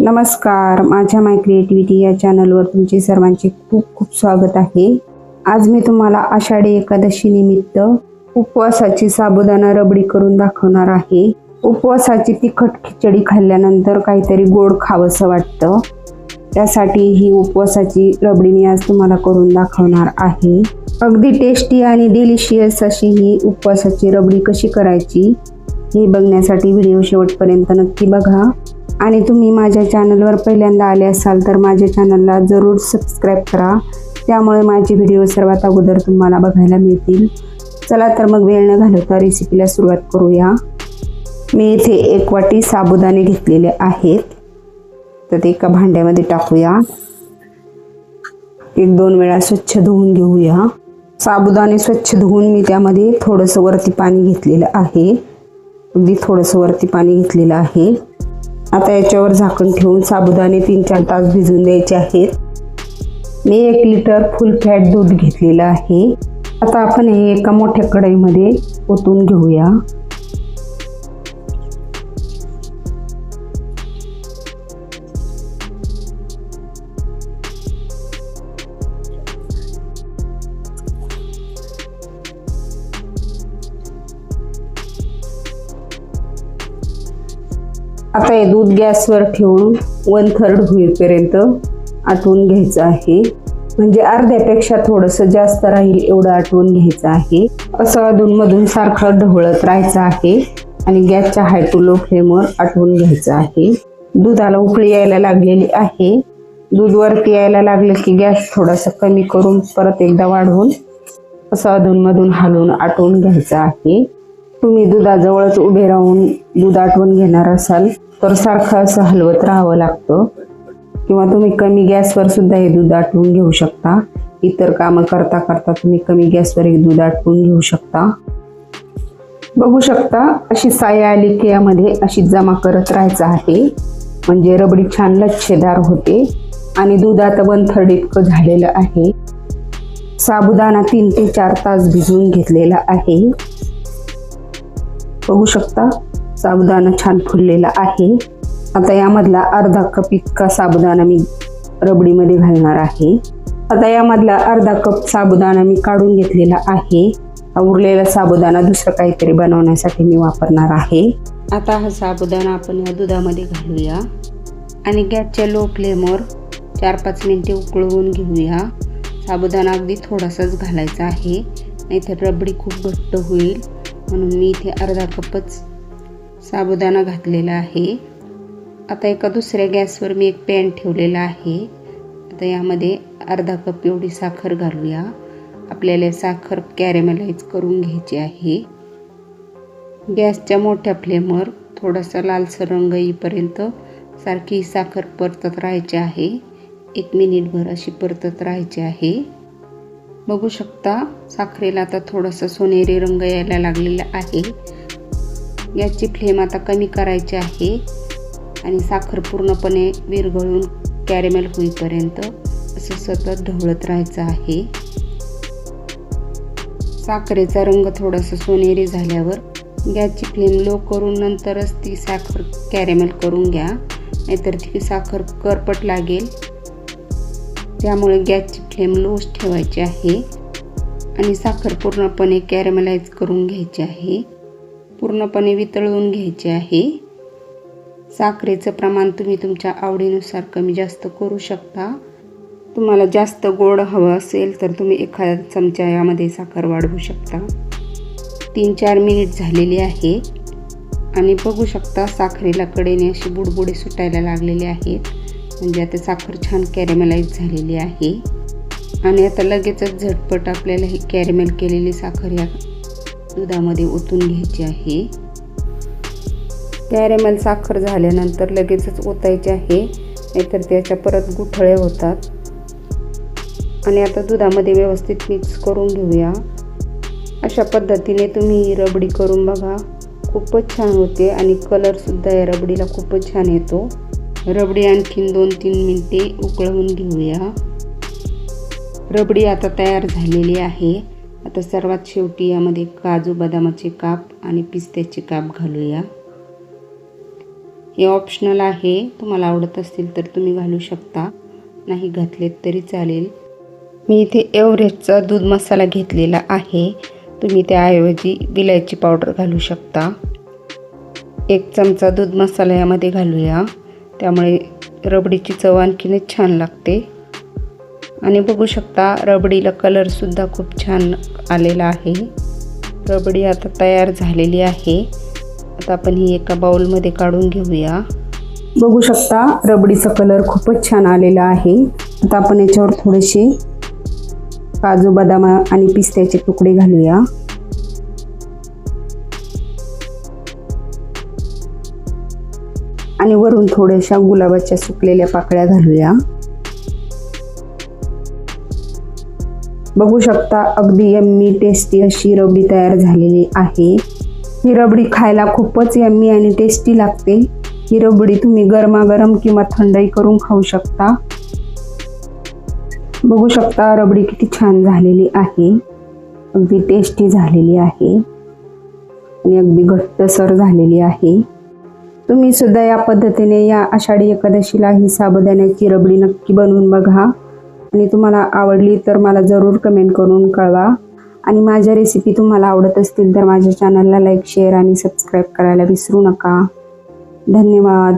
नमस्कार माझ्या माय क्रिएटिव्हिटी या चॅनलवर तुमचे सर्वांचे खूप खूप स्वागत आहे. आज मी तुम्हाला आषाढी एकादशी निमित्त उपवासाची साबुदाणा रबडी करून दाखवणार आहे. उपवासाची तिखट खिचडी खाल्ल्यानंतर काहीतरी गोड खावंसं वाटतं. त्यासाठी ही उपवासाची रबडी मी आज तुम्हाला करून दाखवणार आहे. अगदी टेस्टी आणि डिलिशियस अशी ही उपवासाची रबडी कशी करायची हे बघण्यासाठी व्हिडिओ शेवटपर्यंत नक्की बघा. आणि तुम्ही माझ्या चॅनलवर पहिल्यांदा आले असाल तर माझ्या चॅनलला जरूर सबस्क्राईब करा. त्यामुळे माझे व्हिडिओ सर्वात अगोदर तुम्हाला बघायला मिळतील. चला तर मग वेळ न घालवता रेसिपीला सुरुवात करूया. मी इथे एक वाटी साबुदाणे घेतलेले आहेत. तर ते एका भांड्यामध्ये टाकूया. एक दोन वेळा स्वच्छ धुवून घेऊया. साबुदाणे स्वच्छ धुवून मी त्यामध्ये थोडंसं वरती पाणी घेतलेलं आहे. अगदी थोडंसं वरती पाणी घेतलेलं आहे. आता याच्यावर झाकण ठेवून साबुदाणे तीन चार तास भिजून द्यायचे आहेत. मी एक लिटर फुल फॅट दूध घेतलेलं आहे. आता आपण हे एका मोठ्या कढईमध्ये ओतून घेऊया. आता हे दूध गॅसवर ठेवून वन थर्ड होईपर्यंत आटवून घ्यायचं आहे. म्हणजे अर्ध्यापेक्षा थोडंसं जास्त राहील एवढं आटवून घ्यायचं आहे. असं अधूनमधून सारखं ढवळत राहायचं आहे आणि गॅसच्या हाय टू लो फ्लेमवर आटवून घ्यायचं आहे. दुधाला उकळी यायला लागलेली आहे. दूध वरती यायला लागलं की गॅस थोडासा कमी करून परत एकदा वाढवून असं अधूनमधून हलवून आटवून घ्यायचं आहे. तुम्ही दुधाजवळच उभे राहून दूध आटवून घेणार असाल तर सारखं असं हलवत राहावं लागतं. किंवा तुम्ही कमी गॅसवर सुद्धा हे दूध आटवून घेऊ शकता. इतर कामं करता करता तुम्ही कमी गॅसवर हे दूध आटवून घेऊ शकता. बघू शकता अशी साय आली की यामध्ये अशी जमा करत राहायचं आहे. म्हणजे रबडी छान लच्छेदार होते. आणि दूध आता वन थर्ड इतकं झालेलं आहे. साबुदाणा तीन ते चार तास भिजवून घेतलेला आहे. बघू शकता. साबुदाणा छान फुललेला आहे. आता यामधला अर्धा कप इतका साबुदाणा मी रबडीमध्ये घालणार आहे. आता यामधला अर्धा कप साबुदाणा मी काढून घेतलेला आहे. उरलेला साबुदाणा दुसरं काहीतरी बनवण्यासाठी मी वापरणार आहे. आता हा साबुदाणा आपण या दुधामध्ये घालूया. आणि गॅसच्या लो फ्लेमवर चार पाच मिनटे उकळवून घेऊया. साबुदाणा अगदी थोडासाच घालायचा आहे. नाहीतर रबडी खूप घट्ट होईल. म्हणून मी इथे अर्धा कपच साबुदाणा घातलेला आहे. आता एका दुसऱ्या गॅसवर मी एक पॅन ठेवलेला आहे. आता यामध्ये अर्धा कप एवढी साखर घालूया. आपल्याला साखर कॅरेमलाइज करून घ्यायची आहे. गॅसच्या मोठ्या फ्लेमवर थोडासा लालसर रंग येईपर्यंत सारखी साखर परतत राहायची आहे. एक मिनिटभर अशी परतत राहायची आहे. बघू शकता साखरेला आता थोडंसं सोनेरी रंग यायला लागलेला आहे. याची फ्लेम आता कमी करायची आहे आणि साखर पूर्णपणे विरघळून कॅरेमेल होईपर्यंत असं सतत ढवळत राहायचं आहे. साखरेचा रंग थोडासा सोनेरी झाल्यावर गॅसची फ्लेम लो करून नंतरच ती साखर कॅरेमेल करून घ्या. नाहीतर ती साखर करपट लागेल. त्यामुळे गॅसची फ्लेम लोच ठेवायची आहे. आणि साखर पूर्णपणे कॅरमलाइज करून घ्यायची आहे. पूर्णपणे वितळवून घ्यायची आहे. साखरेचं प्रमाण तुम्ही तुमच्या आवडीनुसार कमी जास्त करू शकता. तुम्हाला जास्त गोड हवं असेल तर तुम्ही एखाद्या चमचा यामध्ये साखर वाढवू शकता. तीन चार मिनिट झालेली आहे. आणि बघू शकता साखरेला कडेने अशी बुडबुडे सुटायला लागलेले आहेत. म्हणजे आता साखर छान कॅरेमलाइज झालेली आहे. आणि आता लगेचच झटपट आपल्याला ही कॅरेमेल केलेली साखर या दुधामध्ये ओतून घ्यायची आहे. कॅरेमेल साखर झाल्यानंतर लगेचच ओतायची आहे. नाहीतर त्याच्या परत गुठळे होतात. आणि आता दुधामध्ये व्यवस्थित मिक्स करून घेऊया. अशा पद्धतीने तुम्ही ही रबडी करून बघा. खूपच छान होते आणि कलरसुद्धा या रबडीला खूपच छान येतो. रबडी आणखीन दोन तीन मिनटे उकळवून घेऊया. रबडी आता तयार झालेली आहे. आता सर्वात शेवटी यामध्ये काजू बदामाचे काप आणि पिस्त्याचे काप घालूया. हे ऑप्शनल आहे. तुम्हाला आवडत असतील तर तुम्ही घालू शकता. नाही घातलेत तरी चालेल. मी इथे एव्हरेस्टचा दूध मसाला घेतलेला आहे. तुम्ही त्याऐवजी विलायची पावडर घालू शकता. एक चमचा दूध मसाला यामध्ये घालूया. त्यामुळे रबडीची चव आणखीनच छान लागते. आणि बघू शकता रबडीला कलरसुद्धा खूप छान आलेला आहे. रबडी आता तयार झालेली आहे. आता आपण ही एका बाउलमध्ये काढून घेऊया. बघू शकता रबडीचा कलर खूपच छान आलेला आहे. आता आपण याच्यावर थोडेसे काजू बदाम आणि पिस्त्याचे तुकडे घालूया. आणि वरून थोड्याशा गुलाबाच्या सुकलेल्या पाकळ्या घालूया. बघू शकता अगदी यम्मी टेस्टी अशी रबडी तयार झालेली आहे. ही रबडी खायला खूपच यम्मी आणि टेस्टी लागते. ही रबडी तुम्ही गरमागरम किंवा थंडही करून खाऊ शकता. बघू शकता रबडी किती छान झालेली आहे. अगदी टेस्टी झालेली आहे. आणि अगदी घट्टसर झालेली आहे. तुम्ही सुद्धा या पद्धतीने या आषाढी एकादशीला ही साबुदाण्याची रबडी नक्की बनवून बघा. आणि तुम्हाला आवडली तर मला जरूर कमेंट करून कळवा. आणि माझ्या रेसिपी तुम्हाला आवडत असतील तर माझ्या चॅनलला लाईक शेअर आणि सबस्क्राईब करायला विसरू नका. धन्यवाद.